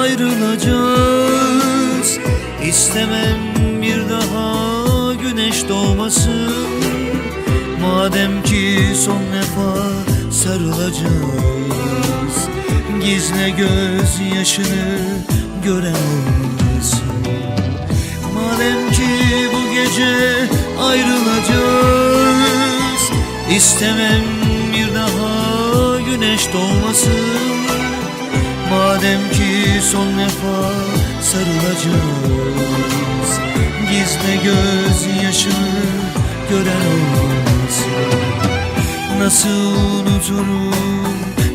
ayrılacağız. İstemem bir daha güneş doğmasın. Madem ki son defa sarılacağız Gizle göz yaşını gören olmasın Madem ki bu gece ayrılacağız İstemem bir daha güneş doğmasın Madem ki son defa sarılacağız Gizle göz yaşını gören olmasın. Nasıl unuturum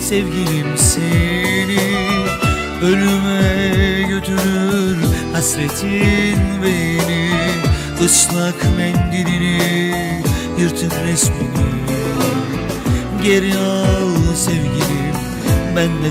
sevgilim seni Ölüme götürür hasretin beni. Islak mendilini yırtık resmini Geri al sevgilim bende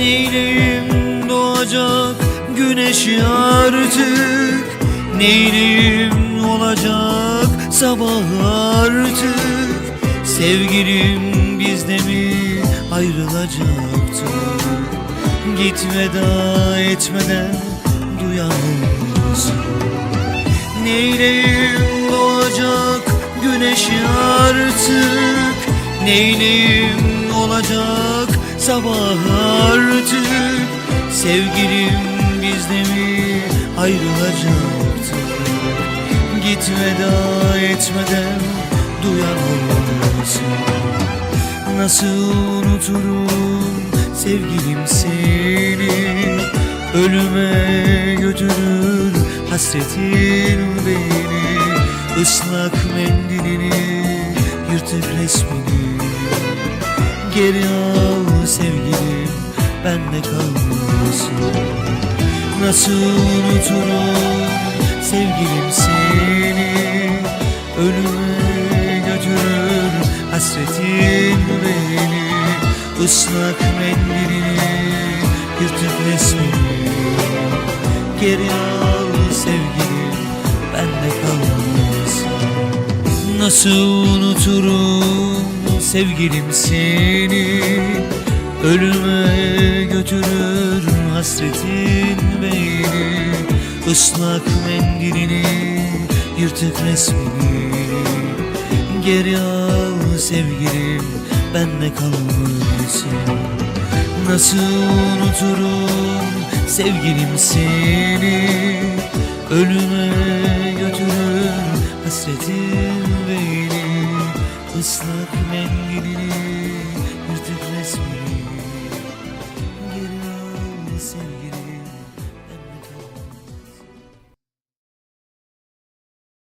Neyleyim doğacak güneşi artık? Neyleyim olacak sabah artık? Sevgilim bizde mi ayrılacaktık Git veda etmeden duyan olmasın Neyleyim doğacak güneşi artık? Neyleyim olacak sabah artık Sevgilim bizde mi ayrılacaktık Git veda etmeden duyan olmasın Nasıl unuturum sevgilim seni? Ölüme götürür hasretin beni? Islak mendilini yırtık resmini Geri al bende kalmasın. Nasıl unuturum sevgilim seni? Ölüme götürür hasretin beni. Islak mendilini yırtık resmini Geri al sevgilim bende kalmasın. Nasıl unuturum sevgilim seni Ölüme götürür hasretin beni Islak mendilini yırtık resmini. Geri al sevgilim bende kalmasın Nasıl unuturum sevgilim seni? Ölüme